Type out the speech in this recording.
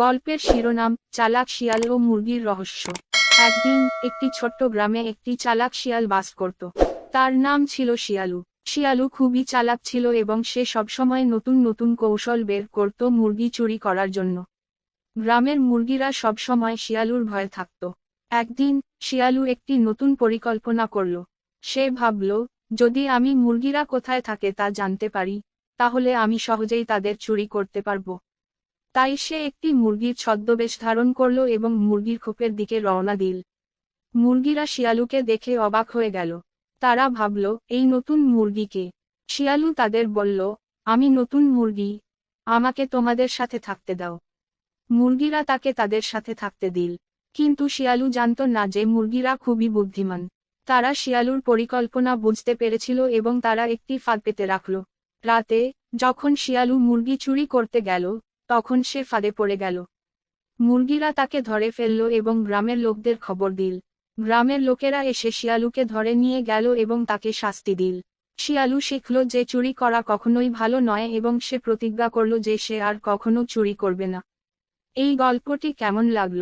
গল্পের শিরোনাম, চালাক শিয়াল ও মুরগির রহস্য। একদিন, একটি ছোট্ট গ্রামে একটি চালাক শিয়াল বাস করত। তার নাম ছিল শিয়ালু। শিয়ালু খুবই চালাক ছিল এবং সে সবসময় নতুন নতুন কৌশল বের করত মুরগি চুরি করার জন্য। গ্রামের মুরগিরা সবসময় শিয়ালুর ভয়ে থাকত। একদিন, শিয়ালু একটি নতুন পরিকল্পনা করল। সে ভাবল, যদি আমি মুরগিরা কোথায় থাকে তা জানতে পারি, তাহলে আমি সহজেই তাদের চুরি করতে পারব। তাই সে একটি মুরগির ছদ্মবেশ ধারণ করল এবং মুরগির খোপের দিকে রওনা দিল। মুরগিরা শিয়ালুকে দেখে অবাক হয়ে গেল। তারা ভাবল, এই নতুন মুরগিকে? শিয়ালু তাদের বলল, আমি নতুন মুরগি। আমাকে তোমাদের সাথে থাকতে দাও। মুরগিরা তাকে তাদের সাথে থাকতে দিল। কিন্তু শিয়ালু জানত না যে মুরগিরা খুবই বুদ্ধিমান। তারা শিয়ালুর পরিকল্পনা বুঝতে পেরেছিল এবং তারা একটি ফাঁদ পেতে রাখল। রাতে, যখন শিয়ালু মুরগি চুরি করতে গেল তখন সে ফাঁদে পড়ে গেল। মুরগিরা তাকে ধরে ফেলল এবং গ্রামের লোকদের খবর দিল। গ্রামের লোকেরা এসে শিয়ালুকে ধরে নিয়ে গেল এবং তাকে শাস্তি দিল। শিয়ালু শিখল যে চুরি করা কখনোই ভালো নয় এবং সে প্রতিজ্ঞা করল যে সে আর কখনো চুরি করবে না। এই গল্পটি কেমন লাগল?